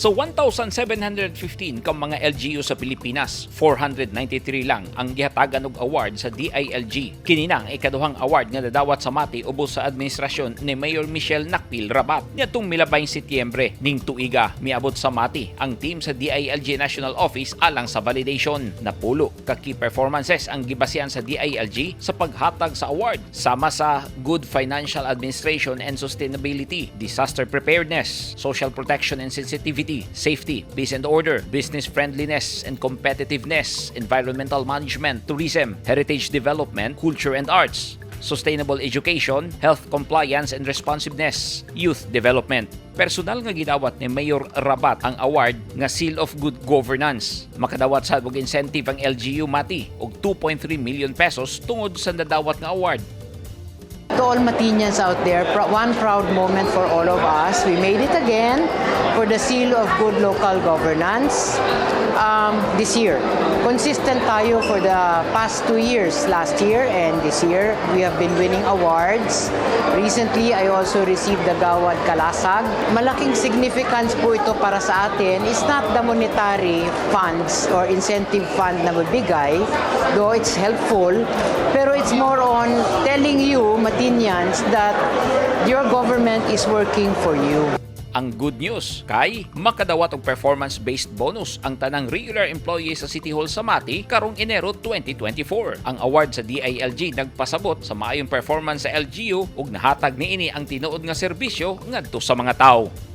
Sa 1,715 ka mga LGU sa Pilipinas, 493 lang ang gihatagan og award sa DILG. Kinina ang ikaduhang award nga nadawat sa Mati ubos sa administrasyon ni Mayor Michelle Nakpil Rabat. Niadtong milabay Setyembre ning tuiga miabot sa Mati ang team sa DILG National Office alang sa validation. Napulo ka performances ang gibasihan sa DILG sa paghatag sa award sama sa good financial administration and sustainability, disaster preparedness, social protection and sensitivity, safety, peace and order, business friendliness and competitiveness, environmental management, tourism, heritage development, culture and arts, sustainable education, health compliance and responsiveness, youth development. Personal nga gidawat ni Mayor Rabat ang award nga Seal of Good Governance. Makadawat sa og incentive ang LGU Mati og 2.3 million pesos tungod sa nadawat nga award. To all Matinians out there, one proud moment for all of us. We made it again for the seal of good local governance um, this year. Consistent tayo for the past two years, last year and this year. We have been winning awards. Recently, I also received the Gawad Kalasag. Malaking significance po ito para sa atin. It's not the monetary funds or incentive fund na mabigay, though it's helpful, pero it's more on telling you, Matinians, that your government is working for you. Ang good news kay makadawat og performance-based bonus ang tanang regular employees sa City Hall sa Mati karong Enero 2024. Ang award sa DILG nagpasabot sa maayong performance sa LGU ug nahatag niini ang tinuod nga serbisyo ngadto sa mga tao.